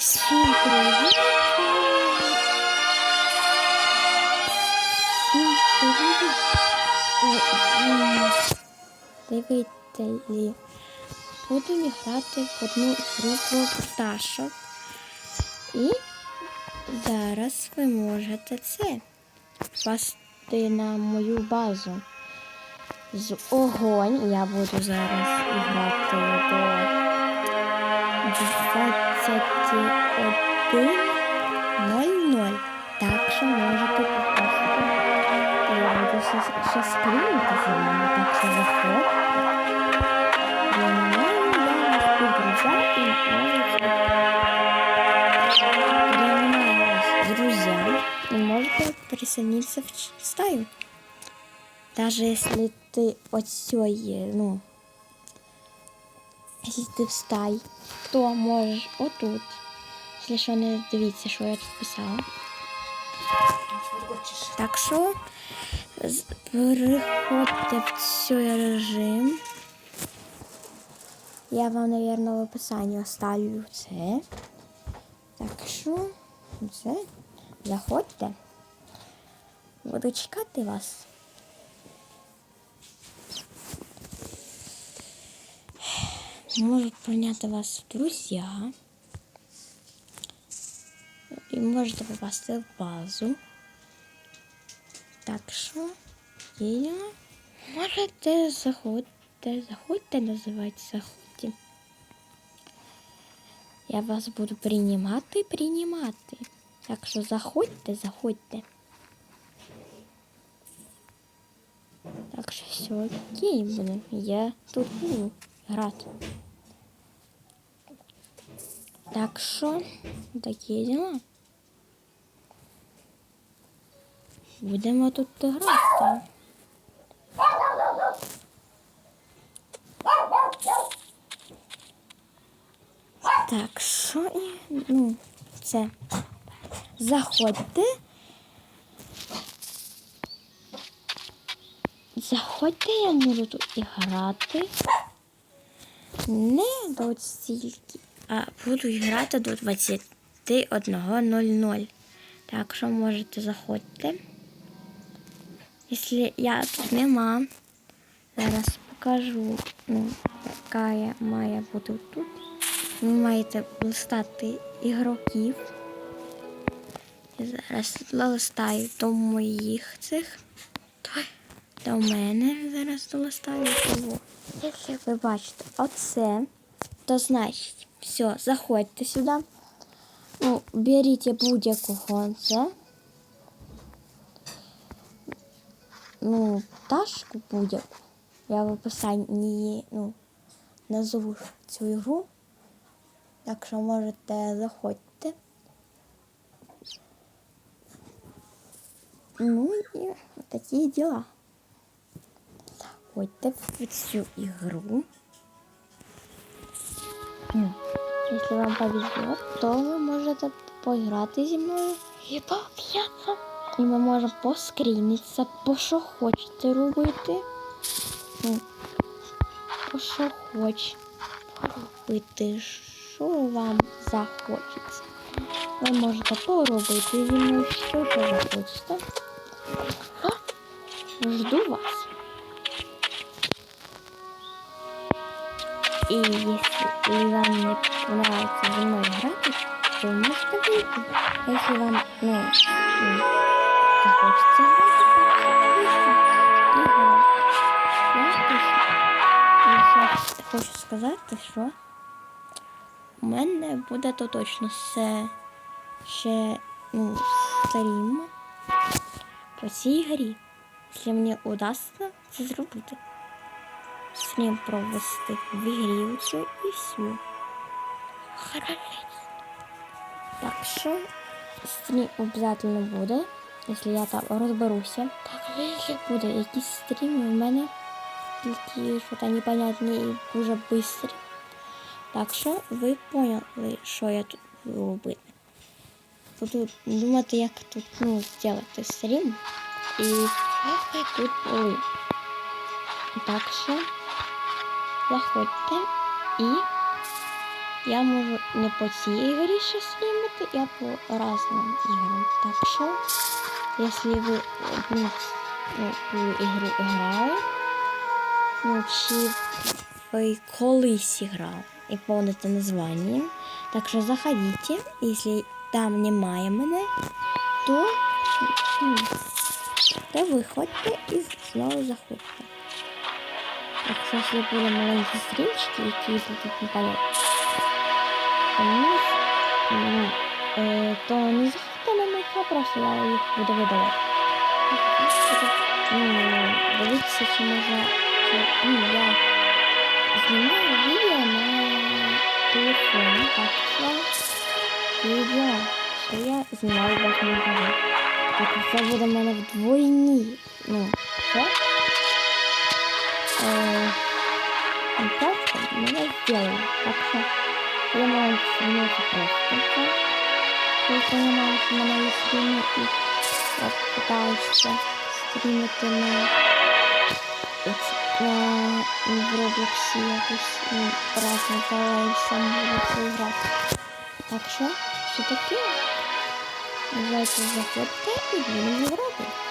Всім привіт! Всім привіт! Дивителі, будемо грати в одну гру пташок. І зараз ви можете це впасти на мою базу. З огонь я буду зараз грати до 21.00. Так що можете попасти. Я буду ще, ще за вами, так що заходь. Принимаю я вас в друзья можете... Присоединиться в стаю. Даже если ты от сьої, ну, Якщо ти в стаї, то можеш отут. Якщо що не дивіться, що я тут писала. Так що переходьте в цей режим. Я вам, мабуть, в описанні оставлю це. Так що це. Заходьте. Буду чекати вас. Можуть прийняти вас в друзі. І можете попасти в базу. Так що їдемо. Можете заходьте, заходьте, називайте, заходьте. Я вас буду приймати, приймати. Так що заходьте, заходьте. Так що все окей буде. Я тут буду грати. Так що, такі діла. Будемо тут грати. Так, що і ну, це. Заходьте. Заходьте, я буду тут і грати. Не до стільки, а буду грати до 21.00. Так що можете заходьте. Якщо я тут нема, зараз покажу, ну, яка має бути тут. Ви маєте листати ігроків. Я зараз листаю до моїх цих. До мене зараз долистаю. Якщо ви бачите оце, то значить, все, заходьте сюди. Ну, беріть будь-якого це. Ну, пташку будь-яку. Я в описанні ну, назву цю ігру. Так що можете заходьте. Ну і такі діла. Заходьте в цю ігру. Якщо вам повезло, то ви можете поіграти зі мною і пооб'ятися. І ми можемо поскрінитися, по що хочете робити. По що хоч робити, що вам захочеться. Ви можете поробити зі мною, що захочете. Жду вас. И если вам не понравится со мной играть, то вы можете выйти. А Если вам, ну, ну, захочется играть, то выйти и играть. Я ще хочу сказати, що у мене буде то точно все ще ну, стрім по цій грі. Якщо мені удасться це зробити. Стрім провести в ігрі оцю і все. Хорошець. Так що стрім обов'язково буде, якщо я там розберуся. Так, якщо буде якісь стріми у мене тільки що-то непонятні і дуже швидкі. Так що ви поняли, що я тут буду робити. Буду думати, як тут ну, зробити стрім. І тут ой. Так що заходьте і Я можу не по цій ігрі ще стрімити, я по разним іграм. Так що, якщо ви одну ну, ігру грали, ну чи ви колись грали і помните названня, так що заходите, якщо там немає мене, то, ну, то виходьте і знову заходьте. Так що, якщо буде маленькі стрімчики, які ну, е, то не заходьте на а просто я їх буду видавати. Дивіться, чи можна. Ну, я знімаю відео на телефоні, так що відео, що я знімаю без монтажу. Так це буде в мене вдвойні. Ну, що? Е, ну, просто мене. Так що я маю стрімити просто це. Я понимаю, що в мене є стріми і я питаюся стрімити на, на, в Роблоксі якось разне, але сам це. Так що, все таке. Давайте заходьте і будемо грати.